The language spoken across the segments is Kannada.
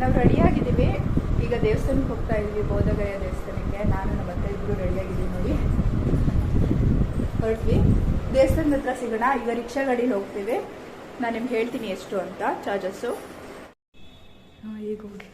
ನಾವು ರೆಡಿಯಾಗಿದ್ದೀವಿ ಈಗ ದೇವಸ್ಥಾನಕ್ಕೆ ಹೋಗ್ತಾ ಇದ್ವಿ ಬೋಧಗಯ ದೇವಸ್ಥಾನಕ್ಕೆ. ನಾನು, ನಮ್ಮ ಅತ್ತೆ ಇಬ್ಬರು ರೆಡಿಯಾಗಿದ್ದೀವಿ ನೋಡಿ. ಹೊರಟ್ವಿ. ದೇವಸ್ಥಾನದ ಹತ್ರ ಸಿಗೋಣ. ಈಗ ರಿಕ್ಷಾ ಗಾಡೀಲಿ ಹೋಗ್ತೀವಿ. ನಾನು ನಿಮ್ಗೆ ಹೇಳ್ತೀನಿ ಎಷ್ಟು ಅಂತ ಚಾರ್ಜಸ್ಸು ಈಗ ಹೋಗಿ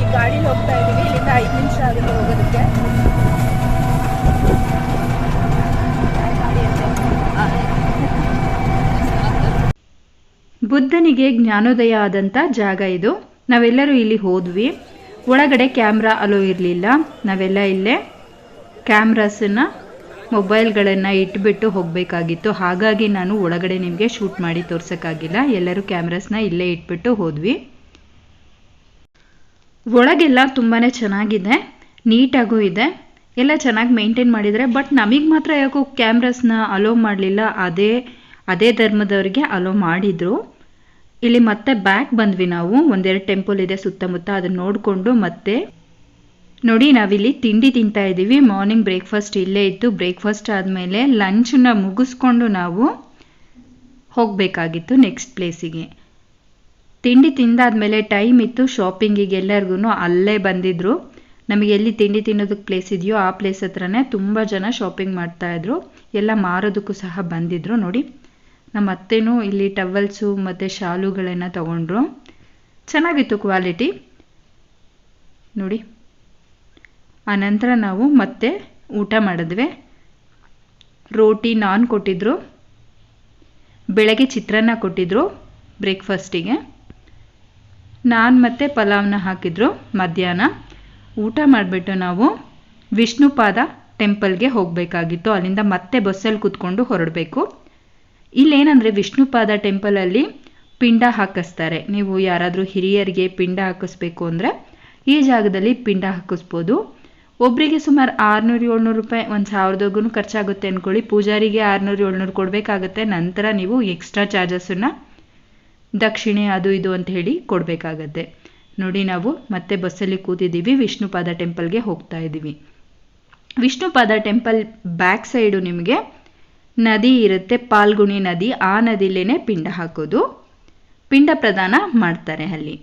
ಈ ಗಾಡೀಲಿ ಹೋಗ್ತಾ ಇದ್ದೀವಿ ಇಲ್ಲಿಂದ ಐದು ನಿಮಿಷ ಆಗುತ್ತೆ ಹೋಗೋದಕ್ಕೆ ಬುದ್ಧನಿಗೆ ಜ್ಞಾನೋದಯ ಆದಂಥ ಜಾಗ ಇದು. ನಾವೆಲ್ಲರೂ ಇಲ್ಲಿ ಹೋದ್ವಿ. ಒಳಗಡೆ ಕ್ಯಾಮ್ರಾ ಅಲೋ ಇರಲಿಲ್ಲ. ನಾವೆಲ್ಲ ಇಲ್ಲೇ ಕ್ಯಾಮ್ರಾಸನ್ನು, ಮೊಬೈಲ್ಗಳನ್ನು ಇಟ್ಬಿಟ್ಟು ಹೋಗಬೇಕಾಗಿತ್ತು. ಹಾಗಾಗಿ ನಾನು ಒಳಗಡೆ ನಿಮಗೆ ಶೂಟ್ ಮಾಡಿ ತೋರ್ಸೋಕ್ಕಾಗಿಲ್ಲ. ಎಲ್ಲರೂ ಕ್ಯಾಮ್ರಾಸ್ನ ಇಲ್ಲೇ ಇಟ್ಬಿಟ್ಟು ಹೋದ್ವಿ. ಒಳಗೆಲ್ಲ ತುಂಬಾ ಚೆನ್ನಾಗಿದೆ. ನೀಟಾಗೂ ಇದೆ. ಎಲ್ಲ ಚೆನ್ನಾಗಿ ಮೇಂಟೈನ್ ಮಾಡಿದರೆ ಬಟ್ ನಮಗೆ ಮಾತ್ರ ಯಾಕೋ ಕ್ಯಾಮ್ರಾಸ್ನ ಅಲೋ ಮಾಡಲಿಲ್ಲ. ಅದೇ ಅದೇ ಧರ್ಮದವ್ರಿಗೆ ಅಲೋ ಮಾಡಿದರು. ಇಲ್ಲಿ ಮತ್ತೆ ಬ್ಯಾಕ್ ಬಂದ್ವಿ ನಾವು. ಒಂದೆರಡು ಟೆಂಪಲ್ ಇದೆ ಸುತ್ತಮುತ್ತ ಅದನ್ನ ನೋಡಿಕೊಂಡು ಮತ್ತೆ ನೋಡಿ, ನಾವಿಲ್ಲಿ ತಿಂಡಿ ತಿಂತಾ ಇದ್ದೀವಿ ಮಾರ್ನಿಂಗ್ ಬ್ರೇಕ್ಫಾಸ್ಟ್ ಇಲ್ಲೇ ಇತ್ತು. ಬ್ರೇಕ್ಫಾಸ್ಟ್ ಆದಮೇಲೆ ಲಂಚನ್ನ ಮುಗಿಸ್ಕೊಂಡು ನಾವು ಹೋಗಬೇಕಾಗಿತ್ತು ನೆಕ್ಸ್ಟ್ ಪ್ಲೇಸಿಗೆ ತಿಂಡಿ ತಿಂದಾದ್ಮೇಲೆ ಟೈಮ್ ಇತ್ತು ಶಾಪಿಂಗಿಗೆ ಎಲ್ಲರಿಗೂ ಅಲ್ಲೇ ಬಂದಿದ್ರು. ನಮಗೆ ಎಲ್ಲಿ ತಿಂಡಿ ತಿನ್ನೋದಕ್ಕೆ ಪ್ಲೇಸ್ ಇದೆಯೋ ಆ ಪ್ಲೇಸ್ ಹತ್ರನೇ ತುಂಬ ಜನ ಶಾಪಿಂಗ್ ಮಾಡ್ತಾ ಇದ್ರು. ಎಲ್ಲ ಮಾರೋದಕ್ಕೂ ಸಹ ಬಂದಿದ್ರು ನೋಡಿ. ನಮ್ಮ ಅತ್ತೆನೂ ಇಲ್ಲಿ ಟವಲ್ಸು ಮತ್ತು ಶಾಲುಗಳನ್ನು ತಗೊಂಡ್ರು. ಚೆನ್ನಾಗಿತ್ತು ಕ್ವಾಲಿಟಿ. ನೋಡಿ. ಆನಂತರ ನಾವು ಮತ್ತೆ ಊಟ ಮಾಡಿದ್ವಿ. ರೋಟಿ ನಾನ್ ಕೊಟ್ಟಿದ್ರು. ಬೆಳಗ್ಗೆ ಚಿತ್ರಾನ್ನ ಕೊಟ್ಟಿದ್ರು ಬ್ರೇಕ್ಫಾಸ್ಟಿಗೆ. ನಾನ್ ಮತ್ತೆ ಪಲಾವ್ನ ಹಾಕಿದ್ರು ಮಧ್ಯಾಹ್ನ. ಊಟ ಮಾಡಿಬಿಟ್ಟು ನಾವು ವಿಷ್ಣುಪಾದ ಟೆಂಪಲ್ಗೆ ಹೋಗಬೇಕಾಗಿತ್ತು. ಅಲ್ಲಿಂದ ಮತ್ತೆ ಬಸ್ಸಲ್ಲಿ ಕೂತ್ಕೊಂಡು ಹೊರಡಬೇಕು. ಇಲ್ಲೇನಂದರೆ ವಿಷ್ಣುಪಾದ ಟೆಂಪಲಲ್ಲಿ ಪಿಂಡ ಹಾಕಿಸ್ತಾರೆ. ನೀವು ಯಾರಾದರೂ ಹಿರಿಯರಿಗೆ ಪಿಂಡ ಹಾಕಿಸ್ಬೇಕು ಅಂದರೆ ಈ ಜಾಗದಲ್ಲಿ ಪಿಂಡ ಹಾಕಿಸ್ಬೋದು. ಒಬ್ಬರಿಗೆ ಸುಮಾರು ಆರುನೂರು, ಏಳ್ನೂರು ರೂಪಾಯಿ, ಒಂದು ಸಾವಿರದವರೆಗೂ ಖರ್ಚಾಗುತ್ತೆ ಅಂದ್ಕೊಳ್ಳಿ ಪೂಜಾರಿಗೆ ಆರುನೂರು, ಏಳ್ನೂರು ಕೊಡಬೇಕಾಗತ್ತೆ. ನಂತರ ನೀವು ಎಕ್ಸ್ಟ್ರಾ ಚಾರ್ಜಸ್ಸನ್ನು ದಕ್ಷಿಣೆ, ಅದು, ಇದು ಅಂತ ಹೇಳಿ ಕೊಡಬೇಕಾಗತ್ತೆ. ನೋಡಿ ನಾವು ಮತ್ತೆ ಬಸ್ಸಲ್ಲಿ ಕೂತಿದ್ದೀವಿ. ವಿಷ್ಣುಪಾದ ಟೆಂಪಲ್ಗೆ ಹೋಗ್ತಾ ಇದ್ದೀವಿ. ವಿಷ್ಣುಪಾದ ಟೆಂಪಲ್ ಬ್ಯಾಕ್ ಸೈಡು ನಿಮಗೆ ನದಿ ಇರುತ್ತೆ, ಪಾಲ್ಗುಣಿ ನದಿ, ಆ ನದಿಲೇನೆ ಪಿಂಡ ಹಾಕೋದು. ಪಿಂಡ ಪ್ರದಾನ ಮಾಡ್ತಾರೆ ಅಲ್ಲಿ.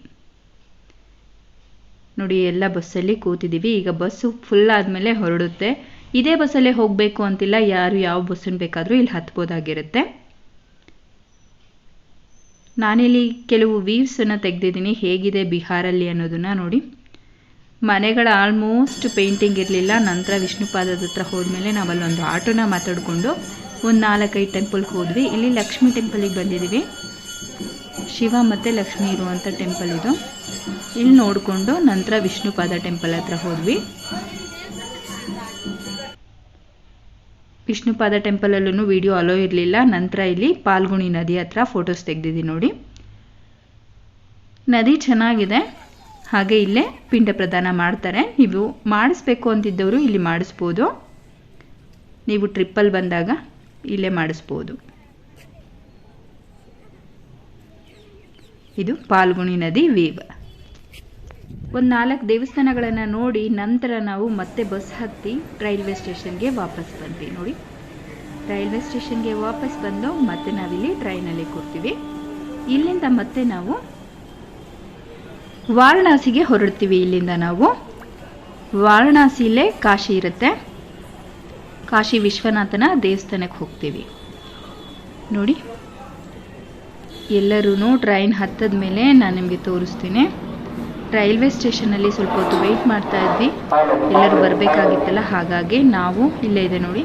ನೋಡಿ, ಎಲ್ಲ ಬಸ್ಸಲ್ಲಿ ಕೂತಿದ್ದೀವಿ ಈಗ ಬಸ್ಸು ಫುಲ್ ಆದಮೇಲೆ ಹೊರಡುತ್ತೆ. ಇದೇ ಬಸ್ಸಲ್ಲೇ ಹೋಗಬೇಕು ಅಂತಿಲ್ಲ. ಯಾರು ಯಾವ ಬಸ್ಸನ್ನು ಬೇಕಾದರೂ ಇಲ್ಲಿ ಹತ್ಬೋದಾಗಿರುತ್ತೆ. ನಾನಿಲ್ಲಿ ಕೆಲವು ವೀವ್ಸನ್ನು ತೆಗೆದಿದ್ದೀನಿ. ಹೇಗಿದೆ ಬಿಹಾರಲ್ಲಿ ಅನ್ನೋದನ್ನು ನೋಡಿ. ಮನೆಗಳ ಆಲ್ಮೋಸ್ಟ್ ಪೇಂಟಿಂಗ್ ಇರಲಿಲ್ಲ. ನಂತರ ವಿಷ್ಣುಪಾದದ ಹತ್ರ ಹೋದ್ಮೇಲೆ ನಾವಲ್ಲೊಂದು ಆಟೋನ ಮಾತಾಡಿಕೊಂಡು ಒಂದು ನಾಲ್ಕೈದು ಟೆಂಪಲ್ಗೆ ಹೋದ್ವಿ. ಇಲ್ಲಿ ಲಕ್ಷ್ಮಿ ಟೆಂಪಲಿಗೆ ಬಂದಿದ್ದೀವಿ ಶಿವ ಮತ್ತು ಲಕ್ಷ್ಮಿ ಇರುವಂಥ ಟೆಂಪಲ್ ಇದು. ಇಲ್ಲಿ ನೋಡಿಕೊಂಡು ನಂತರ ವಿಷ್ಣುಪಾದ ಟೆಂಪಲ್ ಹತ್ರ ಹೋದ್ವಿ. ವಿಷ್ಣುಪಾದ ಟೆಂಪಲಲ್ಲೂ ವಿಡಿಯೋ ಅಲೋ ಇರಲಿಲ್ಲ. ನಂತರ ಇಲ್ಲಿ ಪಾಲ್ಗುಣಿ ನದಿ ಹತ್ರ ಫೋಟೋಸ್ ತೆಗೆದಿದ್ದೀನಿ ನೋಡಿ. ನದಿ ಚೆನ್ನಾಗಿದೆ. ಹಾಗೆ ಇಲ್ಲೇ ಪಿಂಡ ಪ್ರದಾನ ಮಾಡ್ತಾರೆ. ನೀವು ಮಾಡಿಸ್ಬೇಕು ಅಂತಿದ್ದವರು ಇಲ್ಲಿ ಮಾಡಿಸ್ಬೋದು. ನೀವು ಟ್ರಿಪ್ಪಲ್ಲಿ ಬಂದಾಗ ಇಲ್ಲೇ ಮಾಡಿಸ್ಬೋದು. ಇದು ಪಾಲ್ಗುಣಿ ನದಿ ವೀವ್. ಒಂದು ನಾಲ್ಕು ದೇವಸ್ಥಾನಗಳನ್ನು ನೋಡಿ ನಂತರ ನಾವು ಮತ್ತೆ ಬಸ್ ಹತ್ತಿ ರೈಲ್ವೆ ಸ್ಟೇಷನ್ಗೆ ವಾಪಸ್ ಬಂದ್ವಿ. ನೋಡಿ, ರೈಲ್ವೆ ಸ್ಟೇಷನ್ಗೆ ವಾಪಸ್ ಬಂದು ಮತ್ತೆ ನಾವಿಲ್ಲಿ ಟ್ರೈನಲ್ಲಿ ಕೂರ್ತೀವಿ. ಇಲ್ಲಿಂದ ಮತ್ತೆ ನಾವು ವಾರಣಾಸಿಗೆ ಹೊರಡ್ತೀವಿ. ಇಲ್ಲಿಂದ ನಾವು ವಾರಣಾಸಿಲೇ ಕಾಶಿ ಇರುತ್ತೆ. ಕಾಶಿ ವಿಶ್ವನಾಥನ ದೇವಸ್ಥಾನಕ್ಕೆ ಹೋಗ್ತೀವಿ. ನೋಡಿ. ಎಲ್ಲರೂ ಟ್ರೈನ್ ಹತ್ತದ ಮೇಲೆ ನಾನು ನಿಮಗೆ ತೋರಿಸ್ತೀನಿ. ರೈಲ್ವೆ ಸ್ಟೇಷನಲ್ಲಿ ಸ್ವಲ್ಪ ಹೊತ್ತು ವೆಯ್ಟ್ ಮಾಡ್ತಾ ಇದ್ವಿ. ಎಲ್ಲರೂ ಬರಬೇಕಾಗಿತ್ತಲ್ಲ ಹಾಗಾಗಿ ನಾವು ಇಲ್ಲೇ ಇದೆ ನೋಡಿ.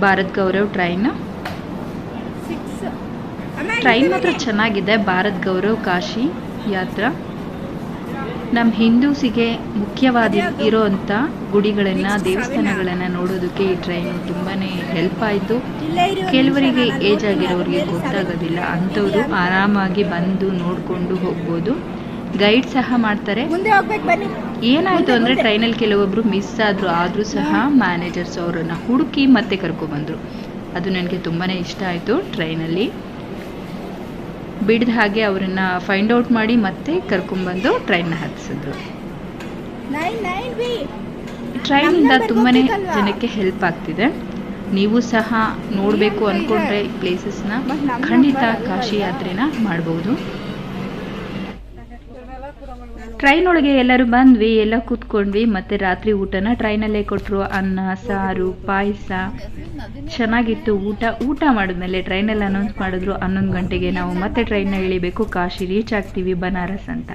ಭಾರತ್ ಗೌರವ್ ಟ್ರೈನ್ ಟ್ರೈನ್ ಮಾತ್ರ ಚೆನ್ನಾಗಿದೆ ಭಾರತ್ ಗೌರವ್ ಕಾಶಿ ಯಾತ್ರ. ನಮ್ಮ ಹಿಂದೂಸಿಗೆ ಮುಖ್ಯವಾದ ಇರೋವಂಥ ಗುಡಿಗಳನ್ನು ದೇವಸ್ಥಾನಗಳನ್ನು ನೋಡೋದಕ್ಕೆ ಈ ಟ್ರೈನ್ ತುಂಬಾ ಹೆಲ್ಪ್ ಆಯಿತು. ಕೆಲವರಿಗೆ ಏಜ್ ಆಗಿರೋರಿಗೆ ಗೊತ್ತಾಗೋದಿಲ್ಲ. ಅಂಥವ್ರು ಆರಾಮಾಗಿ ಬಂದು ನೋಡಿಕೊಂಡು ಹೋಗ್ಬೋದು. ಗೈಡ್ ಸಹ ಮಾಡ್ತಾರೆ. ಏನಾಯ್ತು ಅಂದ್ರೆ ಟ್ರೈನಲ್ಲಿ ಕೆಲವೊಬ್ರು ಮಿಸ್ ಆದ್ರು ಆದ್ರೂ ಸಹ ಮ್ಯಾನೇಜರ್ಸ್ ಅವರನ್ನ ಹುಡುಕಿ ಮತ್ತೆ ಕರ್ಕೊಂಡ್ಬಂದ್ರು. ಅದು ನನಗೆ ತುಂಬಾನೇ ಇಷ್ಟ ಆಯ್ತು ಟ್ರೈನಲ್ಲಿ ಬಿಡ್ದ ಹಾಗೆ ಅವರನ್ನ ಫೈಂಡ್ ಔಟ್ ಮಾಡಿ ಮತ್ತೆ ಕರ್ಕೊಂಡ್ಬಂದು ಟ್ರೈನ್ನ ಹತ್ತಿಸಿದ್ರು ಟ್ರೈನಿಂದ ತುಂಬಾ ತುಂಬಾನೇ ಜನಕ್ಕೆ ಹೆಲ್ಪ್ ಆಗ್ತಿದೆ. ನೀವು ಸಹ ನೋಡಬೇಕು ಅಂದ್ಕೊಂಡ್ರೆ ಅನ್ಕೊಂಡ್ರೆ ಇದೆ? ಪ್ಲೇಸಸ್ನ ಖಂಡಿತ ಕಾಶಿ? ಯಾತ್ರೆನ ಮಾಡ್ಬೋದು. ಟ್ರೈನ್ ಒಳಗೆ ಎಲ್ಲರೂ ಬಂದ್ವಿ, ಎಲ್ಲ ಕೂತ್ಕೊಂಡ್ವಿ, ಮತ್ತೆ ರಾತ್ರಿ ಊಟನ ಟ್ರೈನಲ್ಲೇ ಕೊಟ್ಟರು ಅನ್ನ, ಸಾರು, ಪಾಯಸ. ಚೆನ್ನಾಗಿತ್ತು ಊಟ. ಊಟ ಮಾಡಿದ್ಮೇಲೆ ಟ್ರೈನಲ್ಲಿ ಅನೌನ್ಸ್ ಮಾಡಿದ್ರು, ಹನ್ನೊಂದು ಗಂಟೆಗೆ ನಾವು ಮತ್ತೆ ಟ್ರೈನ್ನ ಇಳಿಬೇಕು, ಕಾಶಿ ರೀಚ್ ಆಗ್ತೀವಿ, ಬನಾರಸ್ ಅಂತ.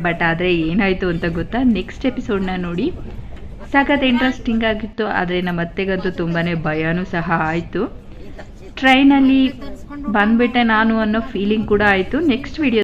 ಬಟ್ ಆದರೆ ಏನಾಯಿತು ಅಂತ ಗೊತ್ತಾ? ನೆಕ್ಸ್ಟ್ ಎಪಿಸೋಡ್ನ ನೋಡಿ. ಸಖತ್ ಇಂಟ್ರೆಸ್ಟಿಂಗ್ ಆಗಿತ್ತು, ಆದರೆ ನಮ್ಮ ಅತ್ತೆಗಂತೂ ತುಂಬಾ ಭಯನೂ ಸಹ ಆಯಿತು. ಟ್ರೈನಲ್ಲಿ ಬಂದ್ಬಿಟ್ಟೆ ನಾನು ಅನ್ನೋ ಫೀಲಿಂಗ್ ಕೂಡ ಆಯಿತು. Next video